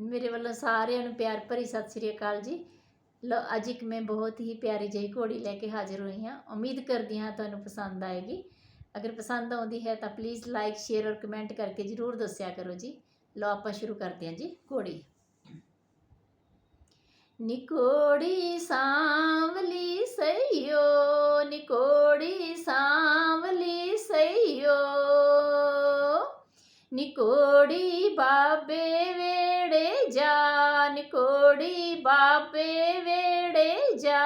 ਮੇਰੇ ਵੱਲੋਂ ਸਾਰਿਆਂ ਨੂੰ ਪਿਆਰ ਭਰੀ ਸਤਿ ਸ੍ਰੀ ਅਕਾਲ ਜੀ। ਲੋ ਅੱਜ ਇੱਕ ਮੈਂ ਬਹੁਤ ਹੀ ਪਿਆਰੀ ਜਿਹੀ ਘੋੜੀ ਲੈ ਕੇ ਹਾਜ਼ਰ ਹੋਈ ਹਾਂ। ਉਮੀਦ ਕਰਦੀ ਹਾਂ ਤੁਹਾਨੂੰ ਪਸੰਦ ਆਏਗੀ। ਅਗਰ ਪਸੰਦ ਆਉਂਦੀ ਹੈ ਤਾਂ ਪਲੀਜ਼ ਲਾਈਕ ਸ਼ੇਅਰ ਔਰ ਕਮੈਂਟ ਕਰਕੇ ਜਰੂਰ ਦੱਸਿਆ ਕਰੋ ਜੀ। ਲੋ ਆਪਾਂ ਸ਼ੁਰੂ ਕਰਦੇ ਹਾਂ ਜੀ ਘੋੜੀ। ਨਿਕੋੜੀ ਸਾਂਵਲੀ ਸਈਓ, ਨਿਕੋੜੀ ਸਾਂਵਲੀ ਨਿਕੋੜੀ ਬਾਬੇ ਵੇੜੇ ਜਾ ਨਿਕੋੜੀ ਬਾਬੇ ਵੇੜੇ ਜਾ।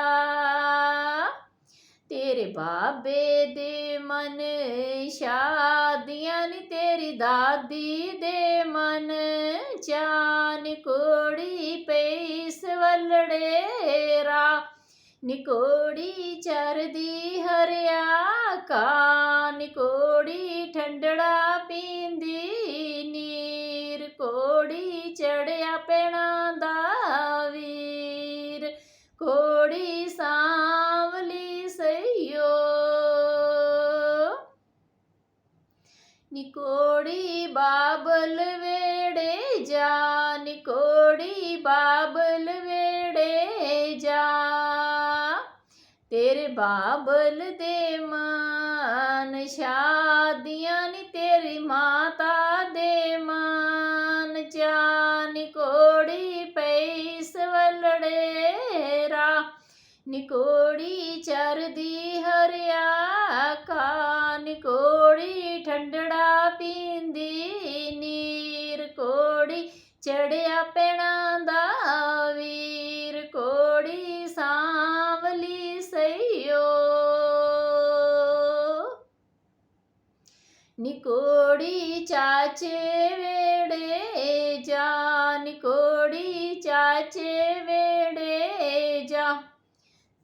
ਤੇਰੇ ਬਾਬੇ ਦੇ ਮਨ ਸ਼ਾਦੀਆਂ ਨੀ, ਤੇਰੀ ਦਾਦੀ ਦੇ ਮਨ ਚਾਨ ਕੋੜੀ ਪਈਸ ਵਲੜੇ ਨਿਕੋੜੀ ਚਰਦੀ ਹਰਿਆ ਕਾ। ਨਿਕੋੜੀ ਠੰਡੜਾ ਪੀ ਚੜਿਆ ਪੈਣਾ ਦਾ ਵੀਰ ਕੋੜੀ ਸਾਂਵਲੀ ਸਈਓ। ਨਿਕੋੜੀ ਬਾਬਲ ਵੇੜੇ ਜਾ ਨਿਕੋੜੀ ਬਾਬਲ ਵੇੜੇ ਜਾ। ਤੇਰੇ ਬਾਬਲ ਦੇ ਮਾਨ, ਸ਼ਾਦੀਆਂ ਨੀ ਤੇਰੀ ਮਾਤਾ ਨਿਕੋੜੀ ਚਰਦੀ ਹਰਿਆ ਕਾ ਨਿਕੋੜੀ ਠੰਡੜਾ ਪੀਂਦੀ ਨੀਰ, ਕੋੜੀ ਚੜਿਆ ਪੈਣਾ ਦਾ ਵੀਰ, ਕੋੜੀ ਸਾਂਵਲੀ ਸਈਓ। ਨਿਕੋੜੀ ਚਾਚੇ ਵੇੜੇ ਜਾ, ਨਿਕੋੜੀ ਚਾਚੇ ਵੇ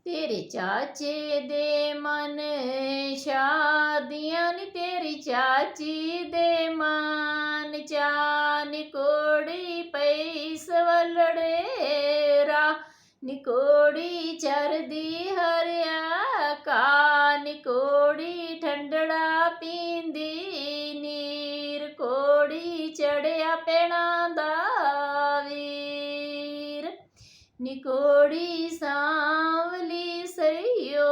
ਤੇਰੇ ਚਾਚੇ ਦੇ ਮਨ, ਸ਼ਾਦੀਆਂ ਨੀ ਤੇਰੀ ਚਾਚੀ ਦੇ ਮਨ। ਚਾ ਨਿਕੋੜੀ ਪੈਸ ਵਲੜੇ ਰਾ ਨਿਕੋੜੀ ਚਰਦੀ ਹਰਿਆ ਕਾ ਨਿਕੋੜੀ ਠੰਡੜਾ ਪੀਂਦੀ ਨੀਰ, ਕੋੜੀ ਚੜਿਆ ਪੈਣਾ ਨਿਕੋੜੀ ਸਾਂਵਲੀ ਸਈਓ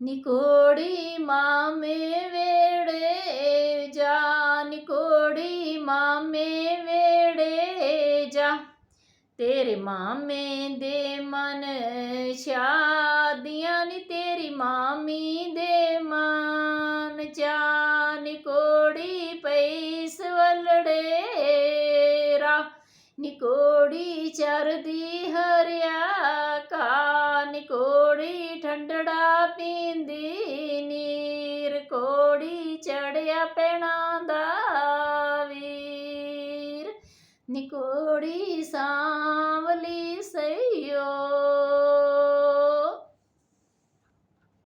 ਨਿਕੋੜੀ ਮਾਮੇ ਵੇੜੇ ਜਾ ਨਿਕੋੜੀ ਮਾਮੇ ਵੇੜੇ ਜਾ ਤੇਰੇ ਮਾਮੇ ਦੇ ਮਨ ਸ਼ਾਦੀਆਂ ਨੀ ਤੇਰੀ ਮਾਮੀ ਦੇ ਮਨ ਨਿਕੋੜੀ ਚਰਦੀ ਹਰਿਆ ਕਾ, ਨਿਕੋੜੀ ਠੰਡੜਾ ਪੀਂਦੀ ਨੀਰ, ਕੋੜੀ ਚੜਿਆ ਪੈਣਾ ਦਾ ਵੀਰ। ਨਿਕੋੜੀ ਸਾਂਵਲੀ